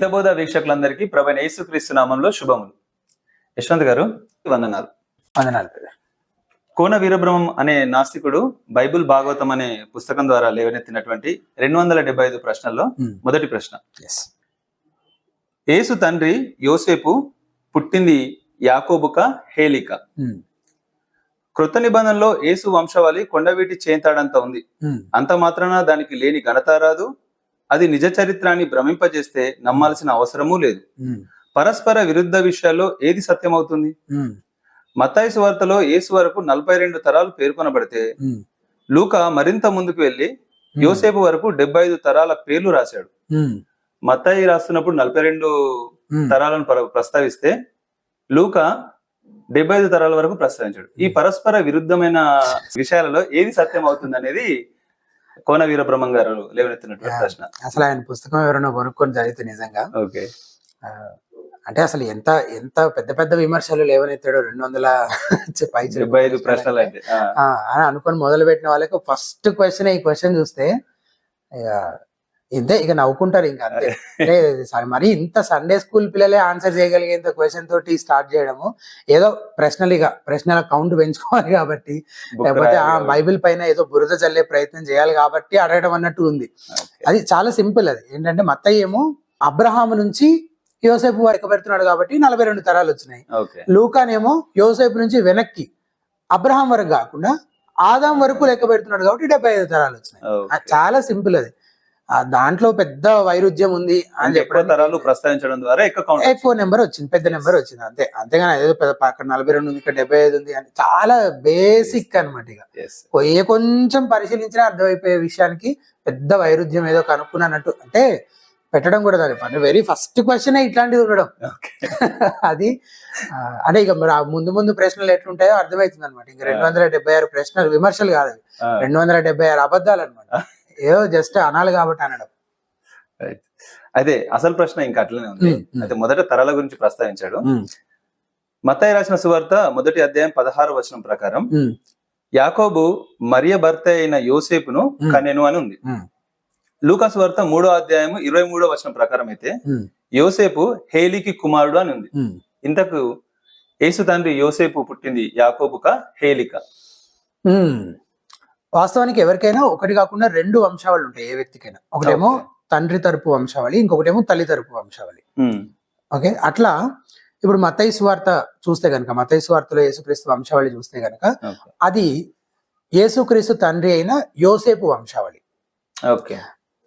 హితబోధ వీక్షకులందరికీ ప్రభైన యేసుక్రీస్తు నామంలో శుభములు యశ్వంత్ గారు వందనాలు వందనాలు. కోన వీరబ్రహ్మం అనే నాస్తికుడు బైబిల్ భాగవతం అనే పుస్తకం ద్వారా లేవనెత్తినటువంటి రెండు వందల డెబ్బై ఐదు ప్రశ్నల్లో Hmm. మొదటి ప్రశ్న. యేసు తండ్రి యోసేపు పుట్టింది యాకోబుక హేలిక Hmm. కృత నిబంధనలో యేసు వంశవాళి కొండవీటి చేంతాడంత ఉంది Hmm. అంత మాత్రాన దానికి లేని ఘనత రాదు అది నిజ చరిత్రాన్ని భ్రమింపజేస్తే నమ్మాల్సిన అవసరమూ లేదు. పరస్పర విరుద్ధ విషయాల్లో ఏది సత్యమవుతుంది Hmm. మత్తాయి వార్తలో యేసు వరకు నలభై రెండు తరాలు పేర్కొనబడితే. లూక మరింత ముందుకు వెళ్ళి. యోసేపు వరకు డెబ్బై ఐదు తరాల పేర్లు రాశాడు. మత్తాయి రాస్తున్నప్పుడు నలభై రెండు. తరాలను ప్ర- ప్రస్తావిస్తే లూక డెబ్బై ఐదు తరాల వరకు ప్రస్తావించాడు ఈ పరస్పర విరుద్ధమైన విషయాలలో ఏది సత్యం అవుతుంది అనేది కోన వీరబ్రహ్మం గారు లేవనెత్తినటువంటి. ప్రశ్న. అసలు ఆయన పుస్తకం ఎవరైనా కొనుక్కొని చదివితే నిజంగా. ఓకే. అంటే అసలు ఎంత ఎంత పెద్ద పెద్ద విమర్శలు లేవనెత్తాడో రెండు వందల పై డెబ్బై ఐదు ప్రశ్నలు అని అనుకొని మొదలు పెట్టిన వాళ్ళకి ఫస్ట్ క్వశ్చన్ ఈ క్వశ్చన్ చూస్తే ఇంతే ఇక నవ్వుకుంటారు ఇంకా అంతే. సారీ మరి ఇంత సండే స్కూల్ పిల్లలే ఆన్సర్ చేయగలిగేంత క్వశ్చన్ తోటి స్టార్ట్ చేయడము ఏదో ప్రశ్నలు ఇక ప్రశ్నల కౌంట్ పెంచుకోవాలి కాబట్టి లేకపోతే ఆ. బైబిల్ పైన ఏదో బురద చల్లే ప్రయత్నం చేయాలి కాబట్టి అడగడం అన్నట్టు ఉంది. అది చాలా సింపుల్ అది. ఏంటంటే మత్తయ్య ఏమో అబ్రహాము నుంచి యోసేపు వరకు పెడుతున్నాడు కాబట్టి నలభై రెండు తరాలు వచ్చినాయి. లూకానేమో యోసేపు నుంచి వెనక్కి అబ్రహాం వరకు కాకుండా ఆదాం వరకు లెక్క పెడుతున్నాడు కాబట్టి డెబ్బై ఐదు తరాలు వచ్చినాయి. చాలా సింపుల్ అది. దాంట్లో పెద్ద వైరుధ్యం ఉంది అని చెప్పడం తరాలు ప్రస్తావించడం ద్వారా ఎక్కువ నెంబర్ వచ్చింది. పెద్ద నెంబర్ వచ్చింది అంతే. అంతేగాని ఏదో పెద్ద అక్కడ నలభై రెండు ఉంది ఇక్కడ డెబ్బై ఐదు ఉంది అని చాలా బేసిక్ అన్నమాట ఇక. ఏ కొంచెం పరిశీలించినా అర్థమైపోయే విషయానికి పెద్ద వైరుధ్యం ఏదో కనుక్కున్నట్టు అంటే పెట్టడం కూడా దాని వెరీ ఫస్ట్ క్వశ్చన్ ఇట్లాంటివి ఉండడం. అది అంటే ఇక మరి ముందు ముందు ప్రశ్నలు ఎట్లుంటాయో అర్థమవుతుంది అనమాట ఇంకా రెండు వందల డెబ్బై ఆరు ప్రశ్నలు విమర్శలు కాదు రెండు వందల డెబ్బై ఆరు అబద్ధాలు అనమాట ఏదో జస్ట్ అనాలి కాబట్టి అనడం. అదే అసలు ప్రశ్న ఇంకా అట్లనే ఉంది. అయితే మొదట తరాల గురించి ప్రస్తావించాడు ఉమ్, మత్తయి రాసిన సువార్త మొదటి అధ్యాయం పదహారు వచనం ప్రకారం యాకోబు మరియ భర్త అయిన యోసేపును. కనెను అని ఉంది లూకాసు వార్త మూడో అధ్యాయం ఇరవై మూడో వచనం ప్రకారం అయితే యోసేపు హేలికి కుమారుడు అని ఉంది. ఇంతకు యేసు తండ్రి యోసేపు పుట్టింది యాకోబుక హేలిక. వాస్తవానికి ఎవరికైనా ఒకటి కాకుండా రెండు వంశావళి ఉంటాయి ఏ వ్యక్తికైనా. ఒకటేమో. తండ్రి తరపు వంశావళి ఇంకొకటేమో తల్లి తరపు వంశావళి. ఓకే? అట్లా ఇప్పుడు మతయ్య సువార్త చూస్తే గనక మతయ్య సువార్తలో యేసుక్రీస్తు వంశావళి చూస్తే గనక. అది యేసుక్రీస్తు తండ్రి అయిన యోసేపు వంశావళి. ఓకే.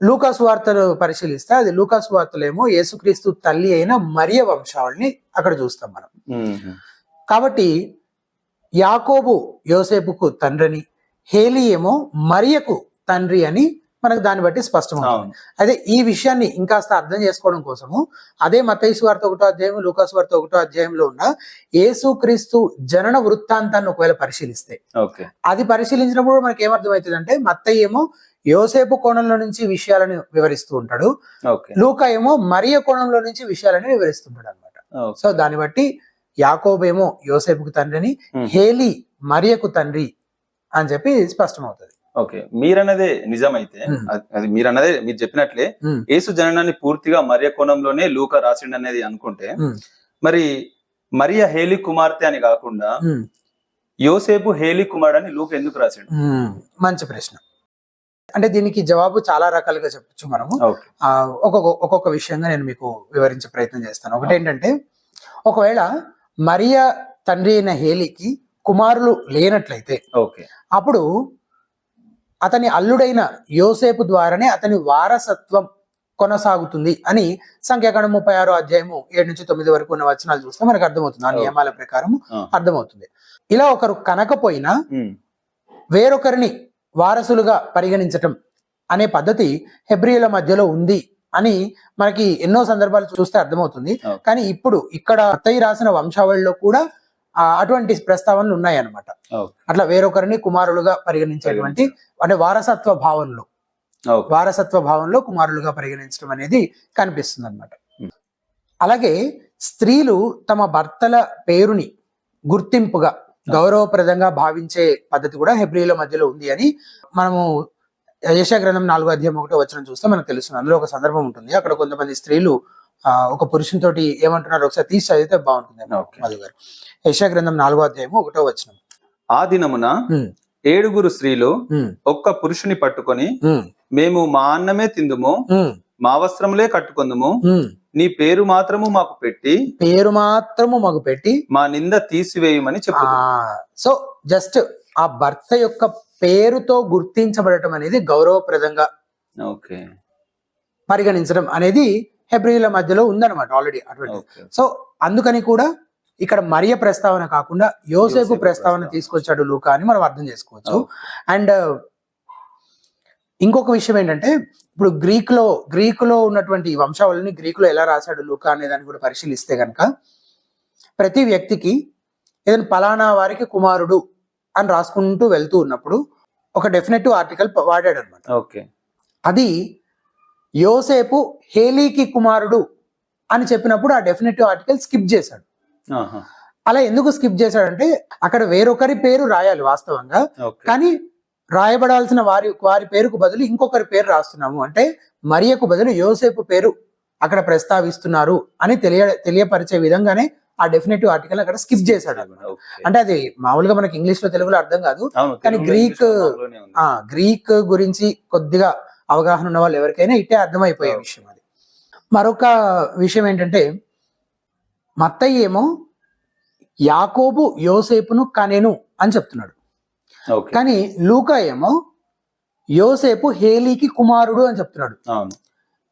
లూకాసు వార్తలు పరిశీలిస్తే అది లూకాసు వార్తలో ఏమో యేసుక్రీస్తు తల్లి అయిన మరియ వంశావళిని అక్కడ చూస్తాం మనం. కాబట్టి యాకోబు యోసేపుకు తండ్రిని హేలి ఏమో మరియకు తండ్రి అని మనకు దాన్ని బట్టి స్పష్టమవుతుంది. అదే ఈ విషయాన్ని ఇంకాస్త అర్థం చేసుకోవడం కోసము అదే మతైసు వార్త ఒకటో అధ్యాయం లూకాసు వార్త ఒకటో అధ్యాయంలో ఉన్న యేసుక్రీస్తు జనన వృత్తాంతాన్ని ఒకవేళ పరిశీలిస్తే. అది పరిశీలించినప్పుడు మనకి ఏమర్థమవుతుంది అంటే మత్తయ్య ఏమో యోసేపు కోణంలో నుంచి విషయాలను వివరిస్తూ ఉంటాడు. లూకా ఏమో మరియ కోణంలో నుంచి విషయాలను వివరిస్తుంటాడు అనమాట. సో దాన్ని బట్టి యాకోబేమో యోసేపుకు తండ్రిని. హేలి మరియకు తండ్రి అని చెప్పి స్పష్టమవుతుంది. ఓకే. మీరన్నదే నిజమైతే. అది- మీరన్నదే మీరు చెప్పినట్లే యేసు జననాన్ని పూర్తిగా మరియ కోణంలోనే లూక రాసిండు అనేది అనుకుంటే మరి మరియ హేలి కుమార్తె అని కాకుండా యోసేపు హేలి కుమారుడు అని లూక ఎందుకు రాసిండు. మంచి ప్రశ్న. అంటే దీనికి జవాబు చాలా రకాలుగా చెప్పొచ్చు మనము. ఒక్కొక్క ఒక్కొక్క విషయంగా నేను మీకు వివరించే ప్రయత్నం చేస్తాను. ఒకటి ఏంటంటే ఒకవేళ మరియ తండ్రి అయిన హేలికి కుమారులు లేనట్లయితే ఓకే అప్పుడు అతని అల్లుడైన యోసేపు ద్వారానే అతని వారసత్వం కొనసాగుతుంది అని సంఖ్యాకాండం ముప్పై ఆరో అధ్యాయము ఏడు నుంచి తొమ్మిది వరకు ఉన్న వచనాలు చూస్తే మనకు అర్థమవుతుంది ఆ. నియమాల ప్రకారం. అర్థమవుతుంది ఇలా ఒకరు కనకపోయినా వేరొకరిని వారసులుగా పరిగణించటం అనే పద్ధతి హెబ్రియుల మధ్యలో ఉంది అని మనకి ఎన్నో సందర్భాలు చూస్తే అర్థమవుతుంది. కానీ ఇప్పుడు ఇక్కడ అత్తయ్య రాసిన వంశావళిలో కూడా అటువంటి ప్రస్తావనలు ఉన్నాయన్నమాట. అట్లా వేరొకరిని కుమారులుగా పరిగణించేటువంటి అంటే వారసత్వ భావనలో వారసత్వ భావంలో కుమారులుగా పరిగణించడం అనేది కనిపిస్తుంది అనమాట. అలాగే స్త్రీలు తమ భర్తల పేరుని గుర్తింపుగా గౌరవప్రదంగా భావించే పద్ధతి కూడా హెబ్రియుల మధ్యలో ఉంది అని మనము యశా గ్రంథం నాలుగో అధ్యాయం ఒకటో వచ్చిన చూస్తే మనకు తెలుస్తుంది. అందులో ఒక సందర్భం ఉంటుంది. అక్కడ కొంతమంది స్త్రీలు ఒక పురుషునితోటి ఏమంటున్నారు ఒకసారి తీసి చదివితే బాగుంటుంది. మధు గారు. యశా గ్రంథం నాలుగో అధ్యాయము ఒకటో వచనం. ఆ దినమున ఏడుగురు స్త్రీలు ఒక్క పురుషుని పట్టుకొని మేము మా అన్నమే తిందుము మా వస్త్రములే కట్టుకుందుము. నీ పేరు మాత్రము మాకు పెట్టి పేరు మాత్రము మగు పెట్టి మా నింద తీసివేయమని చెప్పు సో జస్ట్ ఆ భర్త యొక్క పేరుతో గుర్తించబడటం అనేది గౌరవప్రదంగా ఓకే. పరిగణించడం అనేది హెబ్రిల మధ్యలో ఉందన్నమాట ఆల్రెడీ అటువంటి సో అందుకని కూడా ఇక్కడ మరియ ప్రస్తావన కాకుండా యోసేపు ప్రస్తావన. తీసుకొచ్చాడు లూకా అని మనం అర్థం చేసుకోవచ్చు. అండ్ ఇంకొక విషయం ఏంటంటే ఇప్పుడు గ్రీక్లో గ్రీక్లో ఉన్నటువంటి వంశావళిని గ్రీక్లో ఎలా రాశాడు లూకా అనే దాన్ని కూడా పరిశీలిస్తే గనక ప్రతి వ్యక్తికి ఏదైనా పలానా వారికి కుమారుడు అని రాసుకుంటూ వెళ్తూ ఉన్నప్పుడు ఒక డెఫినెటివ్ ఆర్టికల్ వాడాడు అనమాట ఓకే. అది యోసేపు హేలీకి కుమారుడు అని చెప్పినప్పుడు ఆ డెఫినెటివ్ ఆర్టికల్ స్కిప్ చేశాడు. అలా ఎందుకు స్కిప్ చేశాడంటే అక్కడ వేరొకరి పేరు రాయాలి వాస్తవంగా. కానీ రాయబడాల్సిన వారి వారి పేరుకు బదులు ఇంకొకరి పేరు రాస్తున్నాము. అంటే మరియకు బదులు యోసేపు పేరు అక్కడ ప్రస్తావిస్తున్నారు అని తెలియ తెలియపరిచే విధంగానే ఆ డెఫినెటివ్ ఆర్టికల్ అక్కడ స్కిప్ చేశాడు. అంటే అది మామూలుగా మనకి ఇంగ్లీష్లో తెలుగులో అర్థం కాదు. కానీ గ్రీక్ గ్రీక్ గురించి కొద్దిగా అవగాహన ఉన్న వాళ్ళు ఎవరికైనా ఇట్టే అర్థమైపోయే. విషయం అది. మరొక విషయం ఏంటంటే మత్తయ్య ఏమో యాకోబు యోసేపును కనెను అని చెప్తున్నాడు. కానీ లూకా ఏమో యోసేపు హేలీకి కుమారుడు అని చెప్తున్నాడు.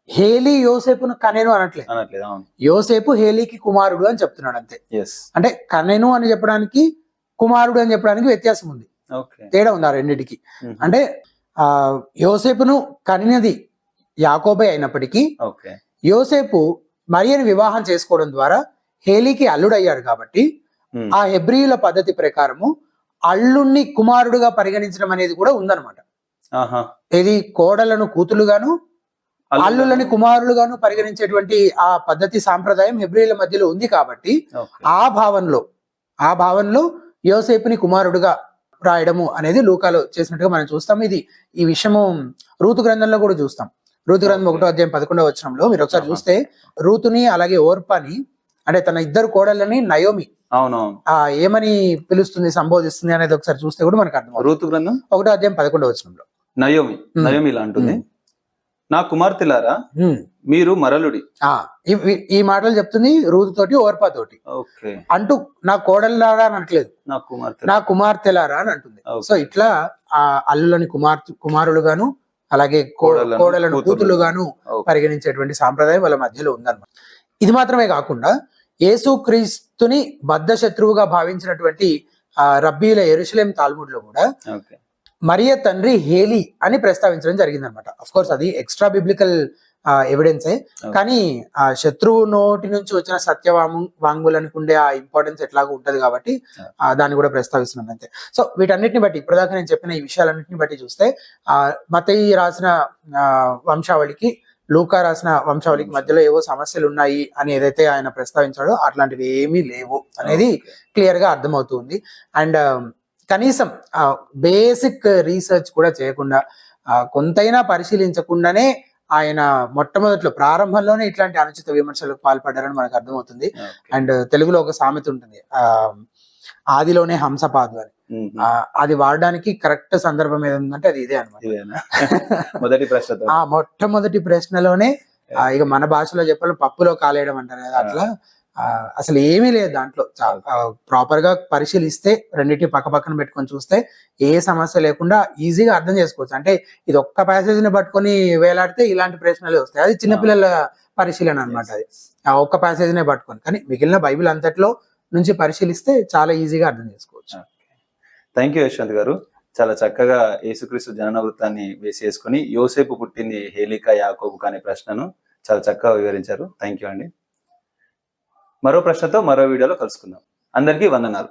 హేలీ యోసేపును కనెను అనట్లే. అనట్లేదు యోసేపు హేలీకి కుమారుడు అని చెప్తున్నాడు అంతే. అంటే కనెను అని చెప్పడానికి కుమారుడు అని చెప్పడానికి వ్యత్యాసం ఉంది. తేడా ఉంది ఆ రెండింటికి. అంటే ఆ యోసేపును కనినది యాకోబే అయినప్పటికీ ఓకే. యోసేపు మరియని వివాహం చేసుకోవడం ద్వారా హేలీకి అల్లుడయ్యాడు కాబట్టి. ఆ హెబ్రియుల పద్ధతి ప్రకారము అల్లుణ్ణి కుమారుడుగా పరిగణించడం అనేది కూడా ఉందన్నమాట. ఇది కోడలను కూతులుగాను అల్లులని కుమారులుగాను పరిగణించేటువంటి ఆ పద్ధతి సాంప్రదాయం హెబ్రియుల మధ్యలో ఉంది కాబట్టి. ఆ భావనలో ఆ భావనలో యోసేపుని కుమారుడుగా రాయడము అనేది లూకాలో చేసినట్టుగా మనం చూస్తాం. ఇది ఈ విషయము రూతు గ్రంథంలో కూడా చూస్తాం. రూతు గ్రంథం. ఒకటో అధ్యాయం పదకొండవ వచనంలో మీరు ఒకసారి. చూస్తే రూతుని అలాగే ఓర్పాని అంటే తన ఇద్దరు కోడళ్ళని నయోమి. అవునవును. ఆ ఏమని పిలుస్తుంది సంబోధిస్తుంది అనేది ఒకసారి చూస్తే కూడా మనకు అర్థం ఋతు గ్రంథం? ఒకటో అధ్యాయం పదకొండవ వచనంలో. నయోమి. నయోమి ఇలా అంటుంది. మ్మ్. నా కుమార్తెలారా. మీరు మరలుడి ఈ- మాటలు చెప్తుంది రూతు తోటి ఓర్పా తోటి అంటూ నా కోడళ్ళారా అని అనట్లేదు నా కుమార్తె నా కుమార్తెలారా అని అంటుంది. సో ఇట్లా ఆ అల్లులని కుమార్తె కుమారులుగాను అలాగే కోడలను. కూతులుగాను. పరిగణించేటువంటి సాంప్రదాయం వాళ్ళ మధ్యలో ఉందన్నమాట ఇది మాత్రమే కాకుండా యేసు క్రీస్తుని బద్ధ శత్రువుగా భావించినటువంటి ఆ రబ్బీల ఎరుసలేం తాల్ముడ్లో కూడా మరియ తండ్రి హేలి అని ప్రస్తావించడం జరిగింది అనమాట అఫ్ కోర్స్ అది ఎక్స్ట్రా బిబ్లికల్ ఎవిడెన్సే కానీ ఆ శత్రువు నోటి నుంచి వచ్చిన సత్యవాము వాంగులకు ఉండే ఆ ఇంపార్టెన్స్ ఎట్లాగో ఉంటది కాబట్టి దాన్ని కూడా ప్రస్తావిస్తున్నాను అంతే. సో వీటన్నిటిని బట్టి ఇప్పటిదాకా నేను చెప్పిన ఈ విషయాలన్నింటిని బట్టి చూస్తే ఆ మతయి రాసిన వంశావళికి లూకా రాసిన వంశావళికి మధ్యలో ఏవో సమస్యలు ఉన్నాయి అని ఏదైతే ఆయన ప్రస్తావించాడో అట్లాంటివి ఏమీ లేవు అనేది క్లియర్గా అర్థమవుతుంది. అండ్ కనీసం బేసిక్ రీసెర్చ్ కూడా చేయకుండా కొంతైనా పరిశీలించకుండానే ఆయన మొట్టమొదట్లో ప్రారంభంలోనే ఇట్లాంటి అనుచిత విమర్శలకు పాల్పడ్డారని మనకు అర్థమవుతుంది. అండ్ తెలుగులో ఒక సామెత ఉంటుంది. ఆ ఆదిలోనే హంసపాదు అని. అది వాడడానికి కరెక్ట్ సందర్భం ఏదంటే అది ఇదే అనమాట మొదటి ప్రశ్నతో. ఆ మొట్టమొదటి ప్రశ్నలోనే ఇక మన భాషలో చెప్పాలి పప్పులో కాలేయడం అంటారు కదా అట్లా. అసలు ఏమీ లేదు దాంట్లో. ప్రాపర్గా పరిశీలిస్తే రెండింటి పక్క పక్కన పెట్టుకొని చూస్తే ఏ సమస్య లేకుండా ఈజీగా అర్థం చేసుకోవచ్చు. అంటే ఇది ఒక్క ప్యాసేజ్ని పట్టుకొని వేలాడితే ఇలాంటి ప్రశ్నలే వస్తాయి. అది చిన్నపిల్లల పరిశీలన అన్నమాట అది. ఆ ఒక్క ప్యాసేజ్ నే పట్టుకొని. కానీ మిగిలిన బైబిల్ అంతట్లో నుంచి పరిశీలిస్తే చాలా ఈజీగా అర్థం చేసుకోవచ్చు. థ్యాంక్ యూ యశ్వంత్ గారు. చాలా చక్కగా యేసుక్రీస్తు జనన వృత్తాన్ని వేసి వేసుకుని యోసేపు పుట్టింది హేలిక యాకోబు అనే ప్రశ్నను చాలా చక్కగా వివరించారు. థ్యాంక్ యూ అండి. మరో ప్రశ్నతో మరో వీడియోలో కలుసుకుందాం. అందరికీ వందనాలు.